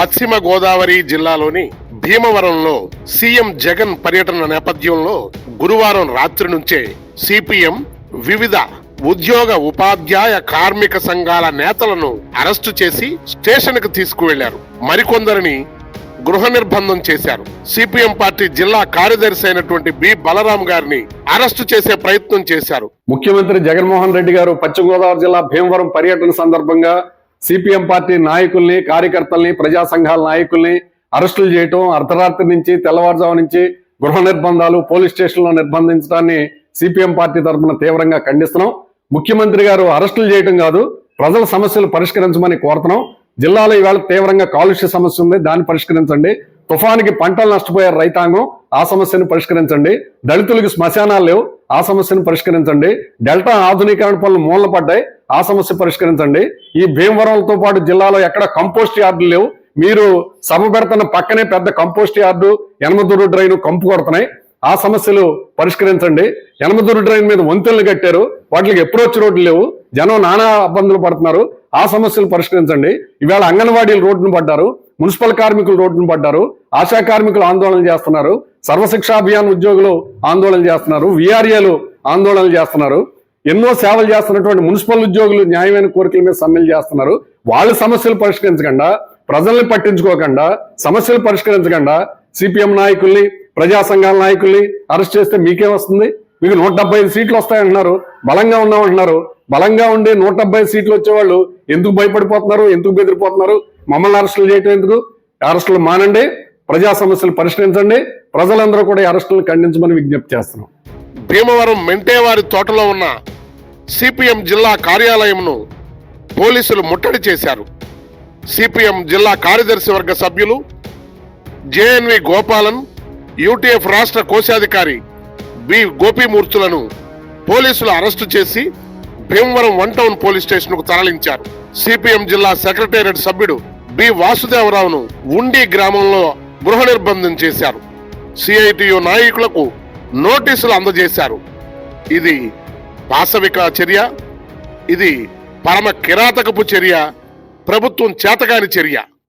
పశ్చిమ గోదావరి జిల్లాలోని భీమవరంలో సీఎం జగన్ పర్యటన నేపథ్యంలో గురువారం రాత్రి నుంచే సిపిఎం వివిధ ఉద్యోగ ఉపాధ్యాయ కార్మిక సంఘాల నేతలను అరెస్టు చేసి స్టేషన్కు తీసుకువెళ్ళారు. మరికొందరిని గృహ నిర్బంధం చేశారు. సిపిఎం పార్టీ జిల్లా కార్యదర్శి అయినటువంటి బి. బలరాం గారిని అరెస్టు చేసే ప్రయత్నం చేశారు. ముఖ్యమంత్రి జగన్మోహన్ రెడ్డి గారు పశ్చిమ గోదావరి జిల్లా భీమవరం పర్యటన సందర్భంగా సిపిఎం పార్టీ నాయకుల్ని కార్యకర్తల్ని ప్రజా సంఘాల నాయకుల్ని అరెస్టులు చేయటం అర్ధరాత్రి నుంచి తెల్లవారుజాము నుంచి గృహ నిర్బంధాలు పోలీస్ స్టేషన్లో నిర్బంధించడాన్ని సిపిఎం పార్టీ తరఫున తీవ్రంగా ఖండిస్తున్నాం. ముఖ్యమంత్రి గారు అరెస్టులు చేయటం కాదు ప్రజల సమస్యలు పరిష్కరించమని కోరుతున్నాం. జిల్లాలో ఈవేళ తీవ్రంగా కాలుష్య సమస్య ఉంది దాన్ని పరిష్కరించండి. తుఫానికి పంటలు నష్టపోయారు రైతాంగం ఆ సమస్యను పరిష్కరించండి. దళితులకు శ్మశానాలు లేవు ఆ సమస్యను పరిష్కరించండి. డెల్టా ఆధునీకరణ పనులు మూలన పడ్డాయి. ఆ సమస్య పరిష్కరించండి. ఈ భీమవరంతో పాటు జిల్లాలో ఎక్కడ కంపోస్ట్ యార్డులు లేవు. మీరు సభ పెడుతున్న పక్కనే పెద్ద కంపోస్ట్ యార్డు ఎనమదూరు డ్రైన్ కంపు కొడుతున్నాయి. ఆ సమస్యలు పరిష్కరించండి. ఎనమదూరు డ్రైన్ మీద వంతెనలు కట్టారు. వాటికి అప్రోచ్ రోడ్లు లేవు. జనం నానా ఇబ్బందులు పడుతున్నారు. ఆ సమస్యలు పరిష్కరించండి. ఇవాళ అంగన్వాడీలు రోడ్డును పడ్డారు. మున్సిపల్ కార్మికులు రోడ్డును పడ్డారు. ఆశా కార్మికులు ఆందోళన చేస్తున్నారు. సర్వశిక్షా అభియాన్ ఉద్యోగులు ఆందోళన చేస్తున్నారు విఆర్ఏలు ఆందోళనలు చేస్తున్నారు ఎన్నో సేవలు చేస్తున్నటువంటి మున్సిపల్ ఉద్యోగులు న్యాయమైన కోరికల మీద సమ్మెలు చేస్తున్నారు. వాళ్ళ సమస్యలు పరిష్కరించకుండా ప్రజల్ని పట్టించుకోకుండా సమస్యలు పరిష్కరించకుండా సిపిఎం నాయకుల్ని ప్రజా సంఘాల నాయకుల్ని అరెస్ట్ చేస్తే మీకేం వస్తుంది? మీకు నూట డెబ్బై ఐదు సీట్లు వస్తాయంటున్నారు. బలంగా ఉన్నామంటున్నారు. బలంగా ఉండి నూట డెబ్బై ఐదు సీట్లు వచ్చేవాళ్ళు ఎందుకు భయపడిపోతున్నారు? ఎందుకు బెదిరిపోతున్నారు? మమ్మల్ని అరెస్టులు చేయటం ఎందుకు? అరెస్టులు మానండి. ప్రజా సమస్యలు పరిష్కరించండి. ప్రజలందరూ కూడా ఈ అరెస్టులను ఖండించమని విజ్ఞప్తి చేస్తున్నాం. భీమవరం మెంటేవారి తోటలో ఉన్న సిపిఎం జిల్లా కార్యాలయంను పోలీసులు ముట్టడి చేశారు. సిపిఎం జిల్లా కార్యదర్శి వర్గ సభ్యులు జేఎన్వి గోపాలన్ యూటీఎఫ్ రాష్ట్ర కోశాధికారి బి గోపీమూర్తులను పోలీసులు అరెస్టు చేసి భీమవరం వన్ టౌన్ పోలీస్ స్టేషన్కు తరలించారు. సిపిఎం జిల్లా సెక్రటేరియట్ సభ్యుడు బి వాసుదేవరావును ఉండి గ్రామంలో గృహ నిర్బంధం చేశారు. సిఐటియు నాయకులకు నోటీసులు అందజేశారు. ఇది పాశవిక చర్య ఇది పరమ కిరాతకపు చర్య ప్రభుత్వం చేతగాని చర్య.